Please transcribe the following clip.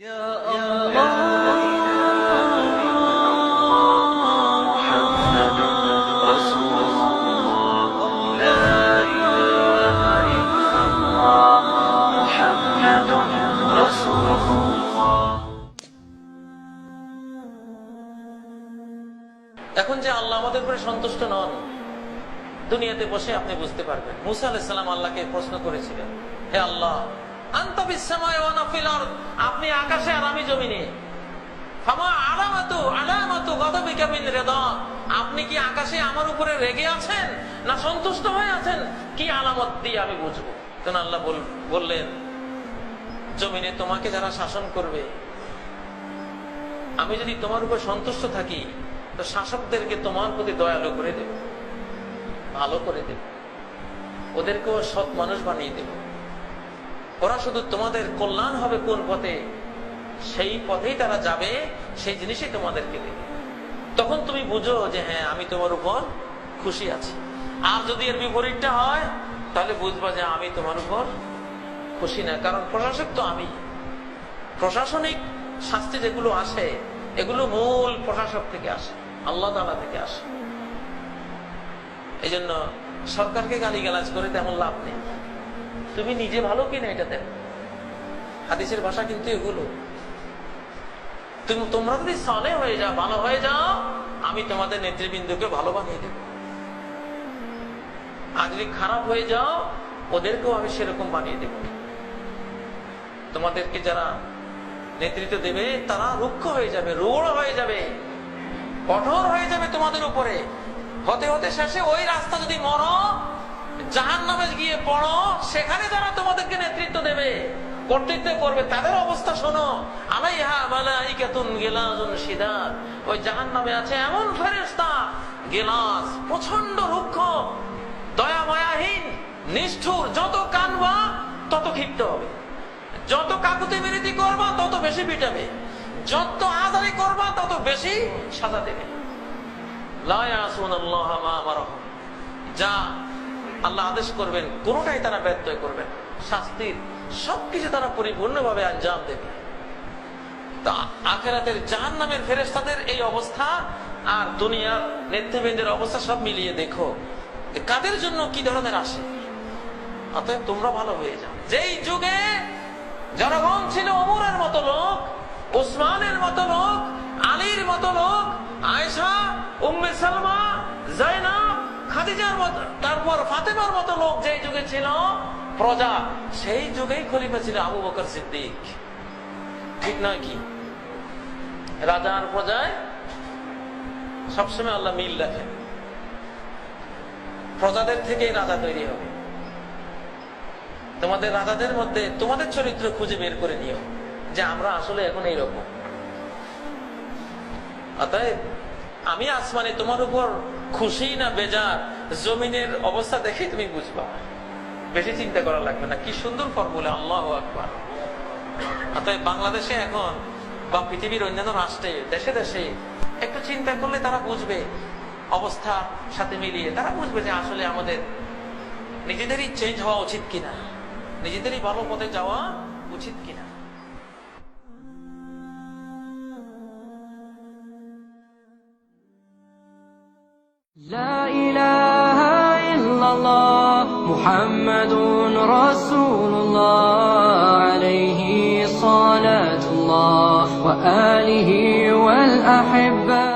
এখন যে আল্লাহ আমাদের উপরে সন্তুষ্ট নন, দুনিয়াতে বসে আপনি বুঝতে পারবেন। মুসা আলাইসাল্লাম আল্লাহকে প্রশ্ন করেছিলেন, হে আল্লাহ আপনি আকাশে আর আমি জমিনে। মিন আপনি কি আকাশে আমার উপরে রেগে আছেন না সন্তুষ্ট হয়ে আছেন? কি আলামত দিয়ে আমি বুঝব? তখন আল্লাহ বল- বললেন, জমিনে তোমাকে যারা শাসন করবে, আমি যদি তোমার উপর সন্তুষ্ট থাকি, তো শাসকদেরকে তোমার প্রতি দয়ালু করে দেব, ভালো করে দেব। ওদেরকেও সৎ মানুষ বানিয়ে দেব। ওরা শুধু তোমাদের কল্যাণ হবে কোন পথে? সেই পথেই তারা যাবে, সেই জিনিসই তোমাদেরকে দেবে। তখন তুমি বুঝো যে হ্যাঁ আমি তোমার উপর খুশি আছি। আর যদি এর বিপরীতটা হয়, তাহলে বুঝবা যে আমি তোমার উপর খুশি না। কারণ প্রশাসক তো আমি। প্রশাসনিক শাস্তি যেগুলো আসে, এগুলো মূল প্রশাসক থেকে আসে, আল্লাহ তালা থেকে আসে। এই জন্য সরকারকে গালিগালাজ করে তেমন লাভ নেই। তুমি নিজে ভালো কিনা এটা দেখ। হাদিসের ভাষা কিন্তু এগুলো। তুমি তোমরা যদি সালে হয়ে যাও, ভালো হয়ে যাও, আমি তোমাদের নেতৃবৃন্দকে ভালো বানিয়ে দেব। আর যদি খারাপ হয়ে যাও, ওদেরকেও আমি সেরকম বানিয়ে দেব। তোমাদেরকে যারা নেতৃত্ব দেবে, তারা রুক্ষ হয়ে যাবে, রূঢ় হয়ে যাবে, কঠোর হয়ে যাবে তোমাদের উপরে। হতে হতে শেষে ওই রাস্তা যদি মরো জাহান নামে গিয়ে পড়ো, সেখানে যারা তোমাদেরকে নেতৃত্ব দেবে, কর্তৃত্ব করবে, তাদের অবস্থা শোনো। আলাইহা মালাইকাতুন গিলাজুন শিদাদ। ওই জাহান নামে আছে এমন ফেরেশতা গিলাস প্রচণ্ড রুক্ষ দয়া মায়াহীন নিষ্ঠুর, যত কানবা, তত ক্ষিপ্ত হবে। যত কাকুতি মিনতি করবা, তত বেশি পিটাবে। যত আদারি করবা, তত বেশি সাজা দেবে। লা ইয়াসুনাল্লাহ মা আমারাহুম। যা আল্লাহ আদেশ করবেন, কোনটাই তারা ব্যত্যয় করবেন শাস্তির সবকিছু তারা পরিপূর্ণভাবে আঞ্জাম দেবে। আখেরাতের জাহান নামের ফেরেস্তাদের এই অবস্থা আর দুনিয়ার নেতৃবৃন্দের অবস্থা সব মিলিয়ে দেখো কাদের জন্য কি ধরনের আসে অতএব তোমরা ভালো হয়ে যাও। যেই যুগে জনগণ ছিল অমরের মতো লোক উসমানের মতো লোক, আলীর মতো লোক আয়সা উম্মে সালমা জাইনাব খাদিজার মতো, তারপর ফাতেমার মতো লোক যেই যুগে ছিল, প্রজা সেই যুগেই খলিফা ছিল আবু বকর সিদ্দিক। ঠিক নয় কি? রাজা আর প্রজায় সবসময় আল্লাহ মিল রাখেন। প্রজাদের থেকেই রাজা তৈরি হবে। তোমাদের রাজাদের মধ্যে তোমাদের চরিত্র খুঁজে বের করে নিও, যে আমরা আসলে এখন এইরকম। অতএব আমি আসমানে তোমার উপর খুশি না বেজার? জমিনের অবস্থা দেখে তুমি বুঝবা। বেশি চিন্তা করা লাগবে না। কি সুন্দর ফর্মুলা, আল্লাহ আকবার। অতএব বাংলাদেশে এখন বা পৃথিবীর অন্যান্য রাষ্ট্রে, দেশে দেশে একটু চিন্তা করলে তারা বুঝবে অবস্থা সাথে মিলিয়ে। তারা বুঝবে যে আসলে আমাদের নিজেদেরই চেঞ্জ হওয়া উচিত কিনা। নিজেদেরই ভালো পথে যাওয়া উচিত কিনা। لا إله إلا الله محمد رسول الله عليه صلاة الله وآله والأحبة